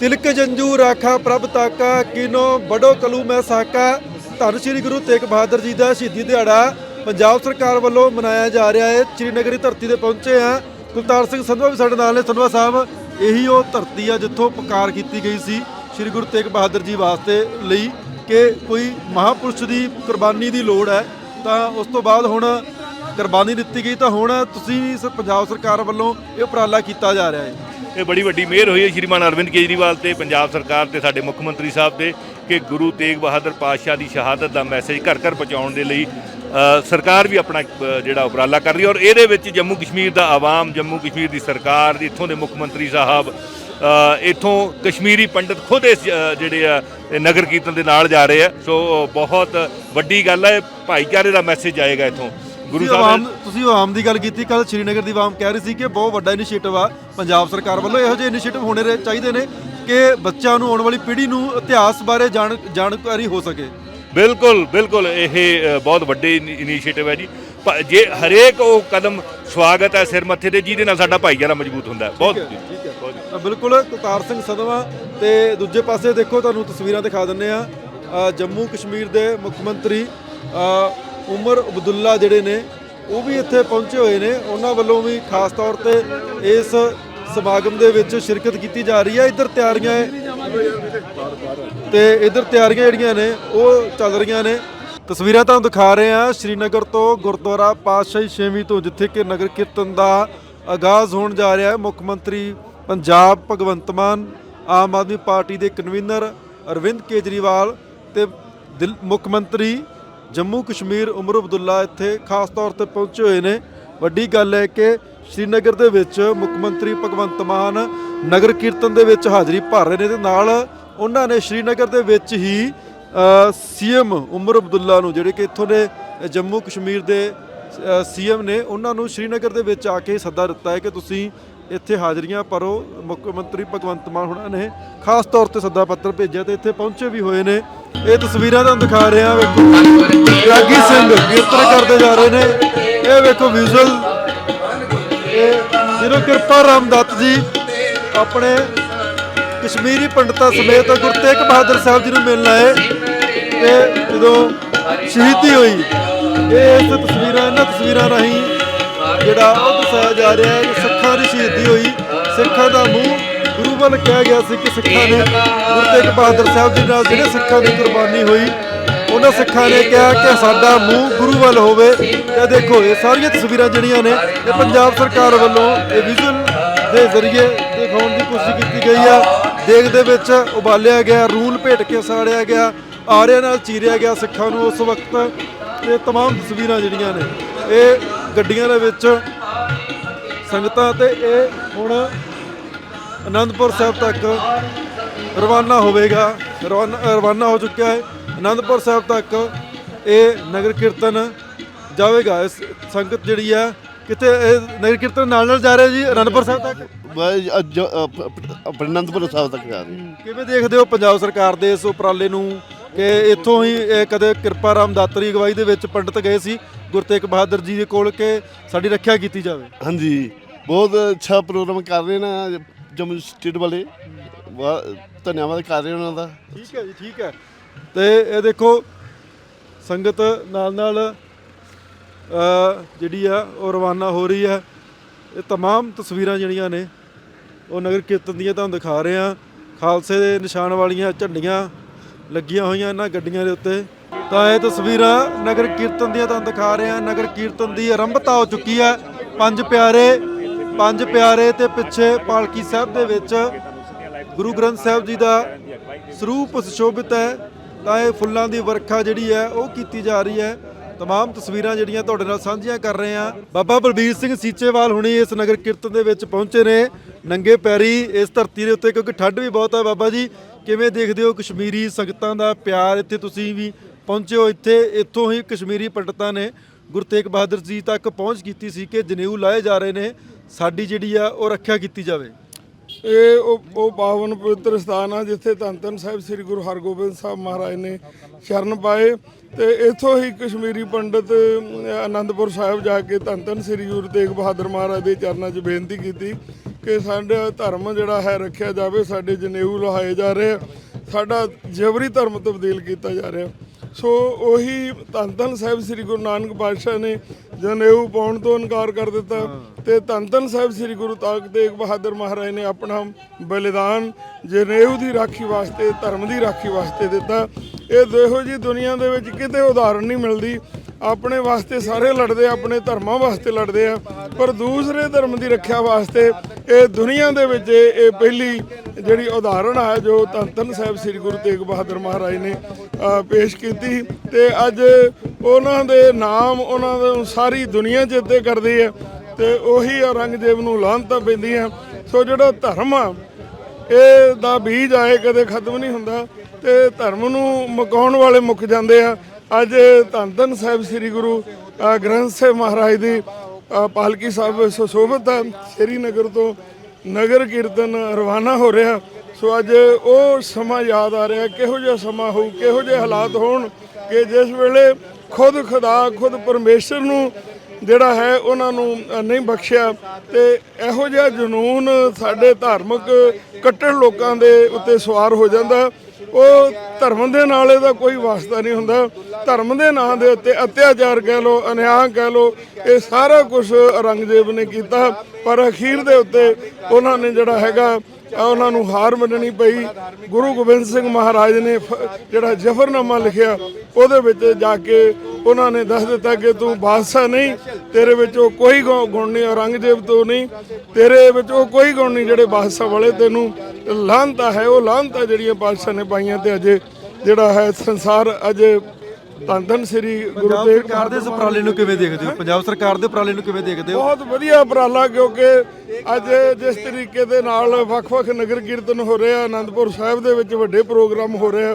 ਤਿਲਕ ਜੰਜੂ ਰਾਖਾ ਪ੍ਰਭ ਤਾਕਾ, ਕਿਨੋ ਬੜੋ ਕਲੂ ਮੈਂ ਸਾਕਾ। ਧੰਨ ਸ਼੍ਰੀ ਗੁਰੂ ਤੇਗ ਬਹਾਦਰ ਜੀ ਦਾ ਸ਼ਹੀਦੀ ਦਿਹਾੜਾ ਪੰਜਾਬ ਸਰਕਾਰ ਵੱਲੋਂ ਮਨਾਇਆ ਜਾ ਰਿਹਾ ਹੈ। ਸ਼੍ਰੀਨਗਰੀ ਧਰਤੀ ਤੇ ਪਹੁੰਚੇ ਆ ਕੁਲਤਾਰ ਸਿੰਘ ਸੰਧਵਾ ਵੀ ਸਾਡੇ ਨਾਲ ਨੇ। ਸੰਧਵਾ ਸਾਹਿਬ, ਇਹੀ ਉਹ ਧਰਤੀ ਆ ਜਿੱਥੋਂ ਪੁਕਾਰ ਕੀਤੀ ਗਈ ਸੀ ਸ਼੍ਰੀ ਗੁਰੂ ਤੇਗ ਬਹਾਦਰ ਜੀ ਵਾਸਤੇ ਲਈ ਕਿ ਕੋਈ ਮਹਾਪੁਰਸ਼ ਦੀ ਕੁਰਬਾਨੀ ਦੀ ਲੋੜ ਹੈ। ਤਾਂ ਉਸ ਤੋਂ ਬਾਅਦ ਹੁਣ ਕੁਰਬਾਨੀ ਦਿੱਤੀ ਗਈ ਤਾਂ ਹੁਣ ਤੁਸੀਂ ਪੰਜਾਬ ਸਰਕਾਰ ਵੱਲੋਂ ਇਹ ਉਪਰਾਲਾ ਕੀਤਾ ਜਾ ਰਿਹਾ ਹੈ। ਇਹ ਬੜੀ ਵੱਡੀ ਮਿਹਰ ਹੋਈ ਹੈ ਸ਼੍ਰੀਮਾਨ ਅਰਵਿੰਦ ਕੇਜਰੀਵਾਲ ਤੇ ਪੰਜਾਬ ਸਰਕਾਰ ਤੇ ਸਾਡੇ ਮੁੱਖ ਮੰਤਰੀ ਸਾਹਿਬ ਤੇ ਕਿ ਗੁਰੂ ਤੇਗ ਬਹਾਦਰ ਪਾਤਸ਼ਾਹ ਦੀ ਸ਼ਹਾਦਤ ਦਾ ਮੈਸੇਜ ਘਰ ਘਰ ਪਹੁੰਚਾਉਣ ਦੇ ਲਈ ਸਰਕਾਰ ਵੀ ਆਪਣਾ ਜਿਹੜਾ ਉਪਰਾਲਾ ਕਰ ਰਹੀ ਹੈ ਔਰ ਇਹਦੇ ਵਿੱਚ ਜੰਮੂ ਕਸ਼ਮੀਰ ਦਾ ਆਵਾਮ ਜੰਮੂ ਕਸ਼ਮੀਰ ਦੀ ਸਰਕਾਰ ਇੱਥੋਂ ਦੇ ਮੁੱਖ ਮੰਤਰੀ ਸਾਹਿਬ ਅ, ਇੱਥੋਂ ਕਸ਼ਮੀਰੀ ਪੰਡਤ ਖੁਦ ਇਸ ਜਿਹੜੇ ਆ ਨਗਰ ਕੀਰਤਨ ਦੇ ਨਾਲ ਜਾ ਰਹੇ ਆ। ਸੋ ਬਹੁਤ ਵੱਡੀ ਗੱਲ ਹੈ ਭਾਈਚਾਰੇ ਦਾ ਮੈਸੇਜ ਆਏਗਾ ਇੱਥੋਂ। ਗੁਰੂ ਸਾਹਿਬ ਆਵਾਮ ਤੁਸੀਂ ਆਵਾਮ ਦੀ ਗੱਲ ਕੀਤੀ ਕੱਲ ਸ਼੍ਰੀਨਗਰ ਦੀ ਆਵਾਮ ਕਹਿ ਰਹੀ ਸੀ ਕਿ ਬਹੁਤ ਵੱਡਾ ਇਨੀਸ਼ੀਏਟਿਵ ਆ ਪੰਜਾਬ ਸਰਕਾਰ ਵੱਲੋਂ। ਇਹੋ ਜਿਹੇ ਇਨੀਸ਼ੀਏਟਿਵ ਹੋਣੇ ਰੇ- ਚਾਹੀਦੇ ਨੇ ਕਿ ਬੱਚਿਆਂ ਨੂੰ ਆਉਣ ਵਾਲੀ ਪੀੜ੍ਹੀ ਨੂੰ ਇਤਿਹਾਸ ਬਾਰੇ ਜਾਣ ਜਾਣਕਾਰੀ ਹੋ ਸਕੇ। ਬਿਲਕੁਲ ਬਿਲਕੁਲ। ਇਹ ਅ, ਬਹੁਤ ਵੱਡੇ ਇਨੀਸ਼ੀਏਟਿਵ ਹੈ ਜੀ। ਪ- ਜੇ ਹਰੇਕ ਉਹ ਕਦਮ ਸਵਾਗਤ ਹੈ ਸਿਰ ਮੱਥੇ ਤੇ ਜਿਹਦੇ ਨਾਲ ਸਾਡਾ ਭਾਈਚਾਰਾ ਮਜ਼ਬੂਤ ਹੁੰਦਾ ਹੈ। ਬਹੁਤ ਠੀਕ ਹੈ ਬਹੁਤ ਤਾਂ ਬਿਲਕੁਲ ਕੁਲਤਾਰ ਸਿੰਘ ਸਦਵਾ ਤੇ ਦੂਜੇ ਪਾਸੇ ਦੇਖੋ ਤੁਹਾਨੂੰ ਤਸਵੀਰਾਂ ਦਿਖਾ ਦਿੰਨੇ ਆ ਜੰਮੂ ਕਸ਼ਮੀਰ ਦੇ ਮੁੱਖ ਮੰਤਰੀ ਅ, ਉਮਰ ਅਬਦੁੱਲਾ ਜਿਹੜੇ ਨੇ, ਉਹ ਵੀ ਇੱਥੇ ਪਹੁੰਚੇ ਹੋਏ ਨੇ। ਉਹਨਾਂ ਵੱਲੋਂ ਵੀ ਖਾਸ ਤੌਰ ਤੇ ਇਸ ਸਮਾਗਮ ਦੇ ਵਿੱਚ ਸ਼ਿਰਕਤ ਕੀਤੀ ਜਾ ਰਹੀ ਹੈ। ਇੱਧਰ ਤਿਆਰੀਆਂ ਤੇ ਇੱਧਰ ਤਿਆਰੀਆਂ ਜਿਹੜੀਆਂ ਨੇ, ਉਹ ਚੱਲ ਰਹੀਆਂ ਨੇ। ਤਸਵੀਰਾਂ ਤੁਹਾਨੂੰ ਦਿਖਾ ਰਹੇ ਹਾਂ। ਸ਼੍ਰੀਨਗਰ ਤੋਂ ਗੁਰਦੁਆਰਾ ਪਾਤਸ਼ਾਹੀ ਛੇਵੀਂ ਤੋਂ, ਜਿੱਥੇ ਕਿ ਨਗਰ ਕੀਰਤਨ ਦਾ ਆਗਾਜ਼ ਹੋਣ ਜਾ ਰਿਹਾ ਹੈ। ਮੁੱਖ ਮੰਤਰੀ ਪੰਜਾਬ ਭਗਵੰਤ ਮਾਨ, ਆਮ ਆਦਮੀ ਪਾਰਟੀ ਦੇ ਕਨਵੀਨਰ ਅਰਵਿੰਦ ਕੇਜਰੀਵਾਲ ਤੇ ਦਿਲ- ਮੁੱਖ ਮੰਤਰੀ ਜੰਮੂ ਕਸ਼ਮੀਰ ਉਮਰ ਅਬਦੁੱਲਾ ਇੱਥੇ ਖਾਸ ਤੌਰ ਤੇ ਪਹੁੰਚੇ ਹੋਏ ਨੇ। ਵੱਡੀ ਗੱਲ ਹੈ ਕਿ ਸ਼੍ਰੀਨਗਰ ਦੇ ਵਿੱਚ ਮੁੱਖ ਮੰਤਰੀ ਭਗਵੰਤ ਮਾਨ ਨਗਰ ਕੀਰਤਨ ਦੇ ਵਿੱਚ ਹਾਜ਼ਰੀ ਭਰ ਰਹੇ ਨੇ ਤੇ ਨਾਲ ਉਹਨਾਂ ਨੇ ਸ਼੍ਰੀਨਗਰ ਦੇ ਵਿੱਚ ਹੀ ਸੀਐਮ ਉਮਰ ਅਬਦੁੱਲਾ ਨੂੰ ਜਿਹੜੇ ਕਿ ਇੱਥੋਂ ਦੇ ਜੰਮੂ ਕਸ਼ਮੀਰ ਦੇ ਸੀਐਮ ਨੇ ਉਹਨਾਂ ਨੂੰ ਸ਼੍ਰੀਨਗਰ ਦੇ ਵਿੱਚ ਆ ਕੇ ਸੱਦਾ ਦਿੱਤਾ ਹੈ ਕਿ ਤੁਸੀਂ ਇੱਥੇ ਹਾਜ਼ਰੀਆਂ ਭਰੋ। ਮੁੱਖ ਮੰਤਰੀ ਭਗਵੰਤ ਮਾਨ ਹੁਣਾਂ ਨੇ ਖਾਸ ਤੌਰ ਤੇ ਸੱਦਾ ਪੱਤਰ ਭੇਜਿਆ ਤੇ ਇੱਥੇ ਪਹੁੰਚੇ ਵੀ ਹੋਏ ਨੇ। ਇਹ ਤਸਵੀਰਾਂ ਤੁਹਾਨੂੰ ਦਿਖਾ ਰਹੇ ਵੇਖੋ। ਰਾਗੀ ਸਿੰਘ ਕੀਰਤਨ ਕਰਦੇ ਜਾ ਰਹੇ ਨੇ। ਇਹ ਵੇਖੋ ਵਿਜ਼ੂਅਲ ਇਹ ਜਿਹਨੂੰ ਕਿਰਪਾ ਰਾਮ ਦੱਤ ਜੀ ਆਪਣੇ ਕਸ਼ਮੀਰੀ ਪੰਡਤਾਂ ਸਮੇਤ ਗੁਰੂ ਤੇਗ ਬਹਾਦਰ ਸਾਹਿਬ ਜੀ ਨੂੰ ਮਿਲਣ ਆਏ। ਤੇ ਜਦੋਂ ਸ਼ਹੀਦੀ ਹੋਈ, ਇਹ ਇਸ ਤਸਵੀਰਾਂ, ਇਹਨਾਂ ਤਸਵੀਰਾਂ ਰਾਹੀਂ ਜਿਹੜਾ ਉਹ ਦਰਸਾਇਆ ਜਾ ਰਿਹਾ ਹੈ ਕਿ ਸਿੱਖਾਂ ਦੀ ਸ਼ਹੀਦੀ ਹੋਈ। ਸਿੱਖਾਂ ਦਾ ਮੂੰਹ ਗੁਰੂ ਵੱਲ ਕਿਹਾ ਗਿਆ ਸੀ ਕਿ ਸਿੱਖਾਂ ਨੇ ਗੁਰੂ ਤੇਗ ਬਹਾਦਰ ਸਾਹਿਬ ਜੀ ਨਾਲ ਜਿਹੜੇ ਸਿੱਖਾਂ ਦੀ ਕੁਰਬਾਨੀ ਹੋਈ ਉਹਨਾਂ ਸਿੱਖਾਂ ਨੇ ਕਿਹਾ ਕਿ ਸਾਡਾ ਮੂੰਹ ਗੁਰੂ ਵੱਲ ਹੋਵੇ ਤੇ ਦੇਖੋ ਇਹ ਸਾਰੀਆਂ ਤਸਵੀਰਾਂ ਜਿਹੜੀਆਂ ਨੇ ਇਹ ਪੰਜਾਬ ਸਰਕਾਰ ਵੱਲੋਂ ਇਹ ਵਿਜ਼ੂਅਲ ਦੇ ਜ਼ਰੀਏ ਦਿਖਾਉਣ ਦੀ ਕੋਸ਼ਿਸ਼ ਕੀਤੀ ਗਈ ਆ ਦੇਗ ਦੇ ਵਿੱਚ ਉਬਾਲਿਆ ਗਿਆ ਰੂਲ ਭੇਟ ਕੇ ਸਾੜਿਆ ਗਿਆ ਆਰਿਆਂ ਨਾਲ ਚੀਰਿਆ ਗਿਆ ਸਿੱਖਾਂ ਨੂੰ ਉਸ ਵਕਤ ਤੇ तमाम ਤਸਵੀਰਾਂ ਜਿਹੜੀਆਂ ਨੇ ਇਹ ਗੱਡੀਆਂ ਦੇ ਵਿੱਚ ਸੰਗਤਾਂ ਤੇ ਇਹ ਹੁਣ ਅਨੰਦਪੁਰ ਸਾਹਿਬ ਤੱਕ ਰਵਾਨਾ ਹੋਵੇਗਾ। ਰਵਾਨਾ ਹੋ ਚੁੱਕਿਆ ਹੈ। ਅਨੰਦਪੁਰ ਸਾਹਿਬ ਤੱਕ ਇਹ ਨਗਰ ਕੀਰਤਨ ਜਾਵੇਗਾ। ਇਸ ਸੰਗਤ ਜਿਹੜੀ ਆ ਕਿਤੇ ਇਹ ਨਗਰ ਕੀਰਤਨ ਨਾਲ ਨਾਲ ਜਾ ਰਿਹਾ ਜੀ? ਅਨੰਦਪੁਰ ਸਾਹਿਬ ਤੱਕ? ਅਨੰਦਪੁਰ ਸਾਹਿਬ ਤੱਕ ਜਾ ਰਹੇ ਕਿਵੇਂ ਦੇਖਦੇ ਹੋ ਪੰਜਾਬ ਸਰਕਾਰ ਦੇ ਇਸ ਉਪਰਾਲੇ ਨੂੰ? ਕਿ ਇੱਥੋਂ ਹੀ ਇਹ ਕਦੇ ਕਿਰਪਾ ਰਾਮ ਦਾਤਰੀ ਅਗਵਾਈ ਦੇ ਵਿੱਚ ਪੰਡਤ ਗਏ ਸੀ ਗੁਰੂ ਤੇਗ ਬਹਾਦਰ ਜੀ ਦੇ ਕੋਲ ਕਿ ਸਾਡੀ ਰੱਖਿਆ ਕੀਤੀ ਜਾਵੇ? ਹਾਂਜੀ। ਬਹੁਤ ਅੱਛਾ ਪ੍ਰੋਗਰਾਮ ਕਰ ਰਹੇ ਨੇ। ਜੰਮੂ ਸਟੇਟ ਵਾਲੇ ਬਹੁਤ ਧੰਨਵਾਦ ਕਰ ਰਹੇ ਉਹਨਾਂ ਦਾ ਠੀਕ ਹੈ ਜੀ ਠੀਕ ਹੈ ਤੇ ਇਹ ਦੇਖੋ ਸੰਗਤ ਨਾਲ ਨਾਲ ਅ, ਜਿਹੜੀ ਆ ਉਹ ਰਵਾਨਾ ਹੋ ਰਹੀ ਹੈ ਇਹ तमाम ਤਸਵੀਰਾਂ ਜਿਹੜੀਆਂ ਨੇ ਉਹ ਨਗਰ ਕੀਰਤਨ ਦੀਆਂ ਤੁਹਾਨੂੰ ਦਿਖਾ ਰਹੇ ਆ ਖਾਲਸੇ ਦੇ ਨਿਸ਼ਾਨ ਵਾਲੀਆਂ ਝੰਡੀਆਂ ਲੱਗੀਆਂ ਹੋਈਆਂ ਇਹਨਾਂ ਗੱਡੀਆਂ ਦੇ ਉੱਤੇ ਤਾਂ ਇਹ ਤਸਵੀਰਾਂ ਨਗਰ ਕੀਰਤਨ ਦੀਆਂ ਤੁਹਾਨੂੰ ਦਿਖਾ ਰਹੇ ਆ ਨਗਰ ਕੀਰਤਨ ਦੀ ਆਰੰਭਤਾ ਹੋ ਚੁੱਕੀ ਹੈ ਪੰਜ ਪਿਆਰੇ ਪੰਜ ਪਿਆਰੇ ਤੇ ਪਿੱਛੇ ਪਾਲਕੀ ਸਾਹਿਬ ਦੇ ਵਿੱਚ ਗੁਰੂ ਗ੍ਰੰਥ ਸਾਹਿਬ ਜੀ ਦਾ ਸਰੂਪ ਸੁਸ਼ੋਭਿਤ ਹੈ। ਤਾਂ ਇਹ ਫੁੱਲਾਂ ਦੀ ਵਰਖਾ ਜਿਹੜੀ ਹੈ, ਉਹ ਕੀਤੀ ਜਾ ਰਹੀ ਹੈ। ਤਮਾਮ ਤਸਵੀਰਾਂ ਜਿਹੜੀਆਂ ਤੁਹਾਡੇ ਨਾਲ ਸਾਂਝੀਆਂ ਕਰ ਰਹੇ ਆ ਬਾਬਾ ਬਲਬੀਰ ਸਿੰਘ ਸੀਚੇਵਾਲ ਹੁਣੀ ਇਸ ਨਗਰ ਕੀਰਤਨ ਦੇ ਵਿੱਚ ਪਹੁੰਚੇ ਨੇ। ਨੰਗੇ ਪੈਰੀ ਇਸ ਧਰਤੀ ਦੇ ਉੱਤੇ, ਕਿਉਂਕਿ ਠੰਡ ਵੀ ਬਹੁਤ ਹੈ ਬਾਬਾ ਜੀ। ਕਿਵੇਂ ਦੇਖਦੇ ਹੋ ਕਸ਼ਮੀਰੀ ਸੰਗਤਾਂ ਦਾ ਪਿਆਰ? ਇੱਥੇ ਤੁਸੀਂ ਵੀ ਪਹੁੰਚੇ ਹੋ। ਇੱਥੇ ਇੱਥੋਂ ਹੀ ਕਸ਼ਮੀਰੀ ਪੰਡਤਾਂ ਨੇ ਗੁਰੂ ਤੇਗ ਬਹਾਦਰ ਜੀ ਤੱਕ ਪਹੁੰਚ ਕੀਤੀ ਸੀ ਕਿ ਜਨੇਊ ਲਾਏ ਜਾ ਰਹੇ ਨੇ। ਸਾਡੀ ਜਿਹੜੀ ਆ ਉਹ ਰੱਖਿਆ ਕੀਤੀ ਜਾਵੇ। ਇਹ ਉਹ ਉਹ ਪਾਵਨ ਪਵਿੱਤਰ ਸਥਾਨ ਆ ਜਿੱਥੇ ਧੰਨ ਧੰਨ ਸਾਹਿਬ ਸ੍ਰੀ ਗੁਰੂ ਹਰਗੋਬਿੰਦ ਸਾਹਿਬ ਮਹਾਰਾਜ ਨੇ ਸ਼ਰਨ ਪਾਏ। ਤੇ ਇੱਥੋਂ ਹੀ ਕਸ਼ਮੀਰੀ ਪੰਡਤ ਅਮ, ਆਨੰਦਪੁਰ ਸਾਹਿਬ ਜਾ ਕੇ ਧੰਨ ਧੰਨ ਸ੍ਰੀ ਗੁਰੂ ਤੇਗ ਬਹਾਦਰ ਮਹਾਰਾਜ ਦੇ ਚਰਨਾਂ 'ਚ ਬੇਨਤੀ ਕੀਤੀ ਕਿ ਸਾਡਾ ਧਰਮ ਜਿਹੜਾ ਹੈ ਰੱਖਿਆ ਜਾਵੇ ਸਾਡੇ ਜਨੇਊ ਲਹਾਏ ਜਾ ਰਹੇ ਆ। ਸਾਡਾ ਜਬਰੀ ਧਰਮ ਤਬਦੀਲ ਕੀਤਾ ਜਾ ਰਿਹਾ। ਸੋ ਉਹੀ ਧੰਨ ਧੰਨ ਸਾਹਿਬ ਸ੍ਰੀ ਗੁਰੂ ਨਾਨਕ ਪਾਤਸ਼ਾਹ ਨੇ ਜਨੇਊ ਪਾਉਣ ਤੋਂ ਇਨਕਾਰ ਕਰ ਦਿੱਤਾ। ਤੇ ਧੰਨ ਧੰਨ ਸਾਹਿਬ ਸ੍ਰੀ ਗੁਰੂ ਤਾਕ ਤੇਗ ਬਹਾਦਰ ਮਹਾਰਾਜ ਨੇ ਆਪਣਾ ਬਲੀਦਾਨ ਜਨੇਊ ਦੀ ਰਾਖੀ ਵਾਸਤੇ ਧਰਮ ਦੀ ਰਾਖੀ ਵਾਸਤੇ ਦਿੱਤਾ। ਇਹ ਦੇਖੋ ਜੀ ਦੁਨੀਆ ਦੇ ਵਿੱਚ ਕਿਤੇ ਉਦਾਹਰਣ ਨਹੀਂ ਮਿਲਦੀ। ਆਪਣੇ ਵਾਸਤੇ ਸਾਰੇ ਲੜਦੇ ਆ, ਆਪਣੇ ਧਰਮਾਂ ਵਾਸਤੇ ਲੜਦੇ ਆ ਪਰ ਦੂਸਰੇ ਧਰਮ ਦੀ ਰੱਖਿਆ ਵਾਸਤੇ ਇਹ ਦੁਨੀਆ ਦੇ ਵਿੱਚ ਇਹ ਪਹਿਲੀ ਜਿਹੜੀ ਉਦਾਹਰਣ ਹੈ ਜੋ ਧੰਨ ਸਾਹਿਬ ਸ੍ਰੀ ਗੁਰੂ ਤੇਗ ਬਹਾਦਰ ਮਹਾਰਾਜ ਨੇ ਪੇਸ਼ ਕੀਤੀ ਤੇ ਅੱਜ ਉਹਨਾਂ ਦੇ ਨਾਮ, ਉਹਨਾਂ ਨੂੰ ਸਾਰੀ ਦੁਨੀਆ ਚੇਤੇ ਕਰਦੀ ਹੈ ਤੇ ਉਹੀ ਔਰੰਗਜ਼ੇਬ ਨੂੰ ਲਾਹਨਤਾਂ ਪੈਂਦੀਆਂ ਸੋ ਜਿਹੜਾ ਧਰਮ ਆ, ਇਹ ਦਾ ਬੀਜ ਆਏ ਕਦੇ ਖਤਮ ਨਹੀਂ ਹੁੰਦਾ ਤੇ ਧਰਮ ਨੂੰ ਮਕਾਉਣ ਵਾਲੇ ਮੁੱਕ ਜਾਂਦੇ ਆ। ਅੱਜ ਧੰਨ ਧੰਨ ਸਾਹਿਬ ਸ੍ਰੀ ਗੁਰੂ ਗ੍ਰੰਥ ਸਾਹਿਬ ਮਹਾਰਾਜ ਦੀ ਪਾਲਕੀ ਸਾਹਿਬ ਸੁਸ਼ੋਭਿਤ ਹੈ। ਸ੍ਰੀਨਗਰ ਤੋਂ ਨਗਰ ਕੀਰਤਨ ਰਵਾਨਾ ਹੋ ਰਿਹਾ। ਸੋ ਅੱਜ ਉਹ ਸਮਾਂ ਯਾਦ ਆ ਰਿਹਾ, ਕਿਹੋ ਜਿਹਾ ਸਮਾਂ ਹੋਊ, ਕਿਹੋ ਜਿਹੇ ਹਾਲਾਤ ਹੋਣ ਕਿ ਜਿਸ ਵੇਲੇ ਖੁਦ ਖੁਦਾ, ਖੁਦ ਪਰਮੇਸ਼ਰ ਨੂੰ ਜਿਹੜਾ ਹੈ ਉਹਨਾਂ ਨੂੰ ਨਹੀਂ ਬਖਸ਼ਿਆ ਤੇ ਇਹੋ ਜਿਹਾ ਜਨੂਨ ਸਾਡੇ ਧਾਰਮਿਕ ਕੱਟੜ ਲੋਕਾਂ ਦੇ ਉੱਤੇ ਸਵਾਰ ਹੋ ਜਾਂਦਾ। ਉਹ ਧਰਮ ਦੇ ਨਾਲ ਇਹਦਾ ਕੋਈ ਵਾਸਤਾ ਨਹੀਂ ਹੁੰਦਾ। ਧਰਮ ਦੇ ਨਾਂ ਦੇ ਉੱਤੇ ਅਤਿਆਚਾਰ ਕਹਿ ਲੋ ਅਨਿਆਂ ਕਹਿ ਲੋ ਇਹ ਸਾਰਾ ਕੁਝ ਔਰੰਗਜ਼ੇਬ ਨੇ ਕੀਤਾ। ਪਰ ਅਖੀਰ ਦੇ ਉੱਤੇ ਉਹਨਾਂ ਨੇ ਜਿਹੜਾ ਹੈਗਾ ਉਹਨਾਂ ਨੂੰ ਹਾਰ ਮੰਨਣੀ ਪਈ। ਗੁਰੂ ਗੋਬਿੰਦ ਸਿੰਘ ਮਹਾਰਾਜ ਨੇ ਫ- ਜਿਹੜਾ ਜ਼ਫਰਨਾਮਾ ਲਿਖਿਆ, ਉਹਦੇ ਵਿੱਚ ਜਾ ਕੇ ਉਹਨਾਂ ਨੇ ਦੱਸ ਦਿੱਤਾ ਕਿ ਤੂੰ ਬਾਦਸ਼ਾਹ ਨਹੀਂ ਤੇਰੇ ਵਿੱਚ ਉਹ ਕੋਈ ਗੁਣ ਨਹੀਂ ਔਰੰਗਜ਼ੇਬ ਤੋਂ ਨਹੀਂ ਤੇਰੇ ਵਿੱਚ ਉਹ ਕੋਈ ਗੁਣ ਨਹੀਂ ਜਿਹੜੇ ਬਾਦਸ਼ਾਹ ਵਾਲੇ ਤੈਨੂੰ ਲਾਹਨਤਾ ਹੈ ਉਹ ਲਾਹਨਤਾ ਜਿਹੜੀਆਂ ਬਾਦਸ਼ਾਹ ਨੇ ਪਾਈਆਂ ਤੇ ਅਜੇ ਜਿਹੜਾ ਹੈ ਸੰਸਾਰ ਅਜੇ ਧੰਨ ਧੰਨ ਸ੍ਰੀ ਗੁਰੂ ਤੇਗ ਸਰਕਾਰ ਦੇ ਉਪਰਾਲੇ ਨੂੰ ਕਿਵੇਂ ਦੇਖਦੇ ਹੋ? ਪੰਜਾਬ ਸਰਕਾਰ ਦੇ ਉਪਰਾਲੇ ਨੂੰ ਕਿਵੇਂ ਦੇਖਦੇ ਹੋ? ਬਹੁਤ ਵਧੀਆ ਉਪਰਾਲਾ ਕਿਉਂਕਿ ਅੱਜ ਜਿਸ ਤਰੀਕੇ ਦੇ ਨਾਲ ਵੱਖ-ਵੱਖ ਨਗਰ ਕੀਰਤਨ ਹੋ ਰਹੇ ਆਨੰਦਪੁਰ ਸਾਹਿਬ ਦੇ ਵਿੱਚ ਵੱਡੇ ਪ੍ਰੋਗਰਾਮ ਹੋ ਰਹੇ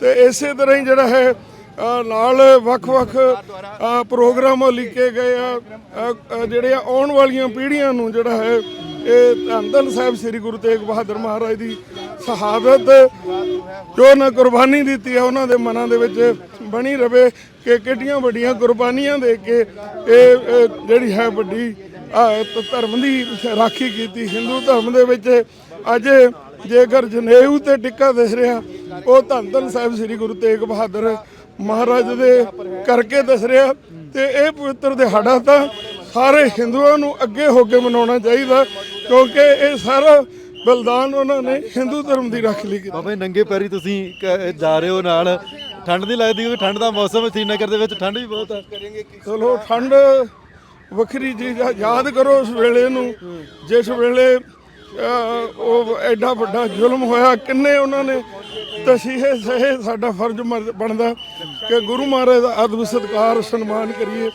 ਤੇ ਇਸੇ ਤਰ੍ਹਾਂ ਹੀ ਜਿਹੜਾ ਹੈ ਨਾਲ ਵੱਖ-ਵੱਖ ਪ੍ਰੋਗਰਾਮ ਲਿਖੇ ਗਏ ਆ ਜਿਹੜੇ ਆਉਣ ਵਾਲੀਆਂ ਪੀੜ੍ਹੀਆਂ ਨੂੰ ਜਿਹੜਾ ਹੈ, ਇਹ ਧੰਨ ਧੰਨ ਸਾਹਿਬ ਸ੍ਰੀ ਗੁਰੂ ਤੇਗ ਬਹਾਦਰ ਮਹਾਰਾਜ ਦੀ ਸ਼ਹਾਦਤ ਜੋ ਉਹਨਾਂ ਕੁਰਬਾਨੀ ਦਿੱਤੀ ਹੈ ਉਹਨਾਂ ਦੇ ਮਨਾਂ ਦੇ ਵਿੱਚ ਬਣੀ ਰਵੇ ਕਿ ਕਿੱਡੀਆਂ ਵੱਡੀਆਂ ਕੁਰਬਾਨੀਆਂ ਦੇ ਕੇ ਇਹ ਜਿਹੜੀ ਹੈ ਵੱਡੀ ਧਰਮ ਦੀ ਰਾਖੀ ਕੀਤੀ। ਹਿੰਦੂ ਧਰਮ ਦੇ ਵਿੱਚ ਅੱਜ ਜੇਕਰ ਜਨੇਊ ਤੇ ਟਿੱਕਾ ਦਿਸ ਰਿਹਾ, ਉਹ ਧੰਨ ਧੰਨ ਸਾਹਿਬ ਸ੍ਰੀ ਗੁਰੂ ਤੇਗ ਬਹਾਦਰ ਮਹਾਰਾਜ ਦੇ ਕਰਕੇ ਦਿਸ ਰਿਹਾ ਤੇ ਇਹ ਪਵਿੱਤਰ ਦਿਹਾੜਾ ਤਾਂ ਸਾਰੇ ਹਿੰਦੂਆਂ ਨੂੰ ਅੱਗੇ ਹੋ ਕੇ ਮਨਾਉਣਾ ਚਾਹੀਦਾ ਕਿਉਂਕਿ ਇਹ ਸਾਰਾ ਬਲਿਦਾਨ ਉਹਨਾਂ ਨੇ ਹਿੰਦੂ ਧਰਮ ਦੀ ਰੱਖ ਲਈ ਕੀਤਾ। ਬਾਬਾ ਜੀ ਨੰਗੇ ਪੈਰੀ ਤੁਸੀਂ ਕ- ਜਾ ਰਹੇ ਹੋ ਨਾਲ। ਠੰਡ ਨਹੀਂ ਲੱਗਦੀ ਕਿਉਂਕਿ ਠੰਡ ਦਾ ਮੌਸਮ ਹੈ ਸ੍ਰੀਨਗਰ ਦੇ ਵਿੱਚ ਠੰਡ ਵੀ ਬਹੁਤ ਹੈ ਚਲੋ ਠੰਡ ਵੱਖਰੀ ਚੀਜ਼ ਆ। ਯਾਦ ਕਰੋ ਉਸ ਵੇਲੇ ਨੂੰ ਜਿਸ ਵੇਲੇ ਅਹ, ਉਹ ਐਡਾ ਵੱਡਾ ਜ਼ੁਲਮ ਹੋਇਆ ਕਿੰਨੇ ਉਹਨਾਂ ਨੇ ਤਸੀਹੇ ਇਹ ਸਾਡਾ ਫਰਜ਼ ਮਰ- ਬਣਦਾ ਕਿ ਗੁਰੂ ਮਹਾਰਾਜ ਦਾ ਅਦਬ ਸਤਕਾਰ ਸਨਮਾਨ ਕਰੀਏ।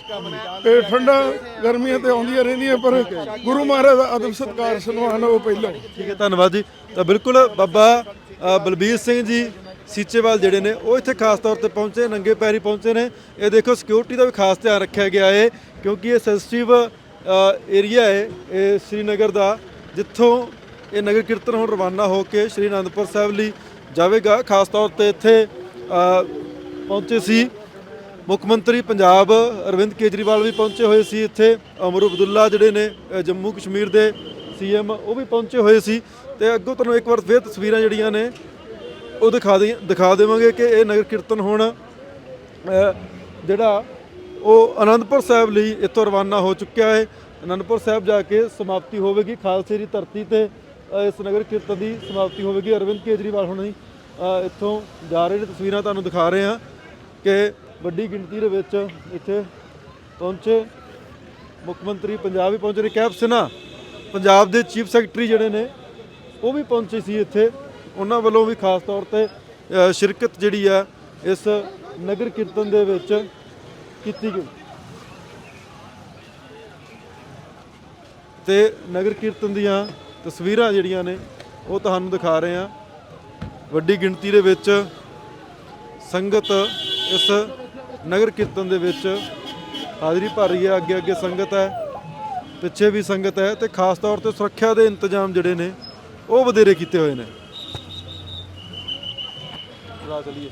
ਤੇ ਠੰਡਾ ਗਰਮੀਆਂ ਤੇ ਆਉਂਦੀਆਂ ਰਹਿੰਦੀਆਂ ਪਰ ਗੁਰੂ ਮਹਾਰਾਜ ਦਾ ਅਦਬ ਸਤਕਾਰ ਸਨਮਾਨ ਉਹ ਪਹਿਲਾਂ। ਠੀਕ ਹੈ ਧੰਨਵਾਦ ਜੀ। ਤਾਂ ਬਿਲਕੁਲ ਬਾਬਾ ਅ, ਬਲਬੀਰ ਸਿੰਘ ਜੀ ਸੀਚੇਵਾਲ ਜਿਹੜੇ ਨੇ ਉਹ ਇੱਥੇ ਖਾਸ ਤੌਰ ਤੇ ਪਹੁੰਚੇ ਨੰਗੇ ਪੈਰੀ ਪਹੁੰਚੇ ਨੇ। ਇਹ ਦੇਖੋ ਸਿਕਿਉਰਿਟੀ ਦਾ ਵੀ ਖਾਸ ਧਿਆਨ ਰੱਖਿਆ ਗਿਆ ਹੈ ਕਿਉਂਕਿ ਇਹ ਸੈਂਸਿਟਿਵ ਏਰੀਆ ਹੈ ਇਹ ਸ੍ਰੀਨਗਰ ਦਾ ਜਿੱਥੋਂ ਇਹ ਨਗਰ ਕੀਰਤਨ ਹੁਣ ਰਵਾਨਾ ਹੋ ਕੇ ਸ਼੍ਰੀ ਅਨੰਦਪੁਰ ਸਾਹਿਬ ਲਈ ਜਾਵੇਗਾ। ਖਾਸ ਤੌਰ ਤੇ ਇੱਥੇ ਪਹੁੰਚੇ ਸੀ। ਮੁੱਖ ਮੰਤਰੀ ਪੰਜਾਬ ਅਰਵਿੰਦ ਕੇਜਰੀਵਾਲ ਵੀ ਪਹੁੰਚੇ ਹੋਏ ਸੀ ਇੱਥੇ। ਅਮਰ ਅਬਦੁੱਲਾ ਜਿਹੜੇ ਨੇ ਜੰਮੂ ਕਸ਼ਮੀਰ ਦੇ ਸੀਐਮ ਉਹ ਵੀ ਪਹੁੰਚੇ ਹੋਏ ਸੀ। ਤੇ ਅੱਗੋਂ ਤੁਹਾਨੂੰ ਇੱਕ ਵਾਰ ਫੇਰ ਤਸਵੀਰਾਂ ਜਿਹੜੀਆਂ ਨੇ ਉਹ ਦਿਖਾ ਦੇ ਦਿਖਾ ਦੇਵਾਂਗੇ ਕਿ ਇਹ ਨਗਰ ਕੀਰਤਨ ਹੁਣ ਜਿਹੜਾ ਉਹ ਅਨੰਦਪੁਰ ਸਾਹਿਬ ਲਈ ਇੱਥੋਂ ਰਵਾਨਾ ਹੋ ਚੁੱਕਿਆ ਹੈ। ਅਨੰਦਪੁਰ ਸਾਹਿਬ ਜਾ ਕੇ ਸਮਾਪਤੀ ਹੋਵੇਗੀ। ਖਾਲਸੇ ਦੀ ਧਰਤੀ ਤੇ ਇਸ ਨਗਰ ਕੀਰਤਨ ਦੀ ਸਮਾਪਤੀ ਹੋਵੇਗੀ। ਅਰਵਿੰਦ ਕੇਜਰੀਵਾਲ ਹੁਣੀ ਅ, ਇੱਥੋਂ ਜਾ ਰਹੇ ਨੇ, ਤਸਵੀਰਾਂ ਤੁਹਾਨੂੰ ਦਿਖਾ ਰਹੇ ਹਾਂ ਕਿ ਵੱਡੀ ਗਿਣਤੀ ਦੇ ਵਿੱਚ ਇੱਥੇ ਪਹੁੰਚੇ ਮੁੱਖ ਮੰਤਰੀ ਪੰਜਾਬ ਵੀ ਪਹੁੰਚੇ ਨੇ ਕੈਪ ਸਿਨਹਾ ਪੰਜਾਬ ਦੇ ਚੀਫ ਸੈਕਟਰੀ ਜਿਹੜੇ ਨੇ, ਉਹ ਵੀ ਪਹੁੰਚੇ ਸੀ ਇੱਥੇ। ਉਹਨਾਂ ਵੱਲੋਂ ਵੀ ਖਾਸ ਤੌਰ ਤੇ ਸ਼ਿਰਕਤ ਜਿਹੜੀ ਆ, ਇਸ ਨਗਰ ਕੀਰਤਨ ਦੇ ਵਿੱਚ ਕੀਤੀ ਗਈ। ਤੇ ਨਗਰ ਕੀਰਤਨ ਦੀਆਂ ਤਸਵੀਰਾਂ ਜਿਹੜੀਆਂ ਨੇ, ਉਹ ਤੁਹਾਨੂੰ ਦਿਖਾ ਰਹੇ ਹਾਂ। ਵੱਡੀ ਗਿਣਤੀ ਦੇ ਵਿੱਚ ਸੰਗਤ ਇਸ ਨਗਰ ਕੀਰਤਨ ਦੇ ਵਿੱਚ ਹਾਜ਼ਰੀ ਭਰ ਰਹੀ ਹੈ। ਅੱਗੇ ਅੱਗੇ ਸੰਗਤ ਹੈ, ਪਿੱਛੇ ਵੀ ਸੰਗਤ ਹੈ ਤੇ ਖਾਸ ਤੌਰ ਤੇ ਸੁਰੱਖਿਆ ਦੇ ਇੰਤਜ਼ਾਮ ਜਿਹੜੇ ਨੇ, ਉਹ ਵਧੇਰੇ ਕੀਤੇ ਹੋਏ ਨੇ। ਚਲਾ ਚਲੀਏ।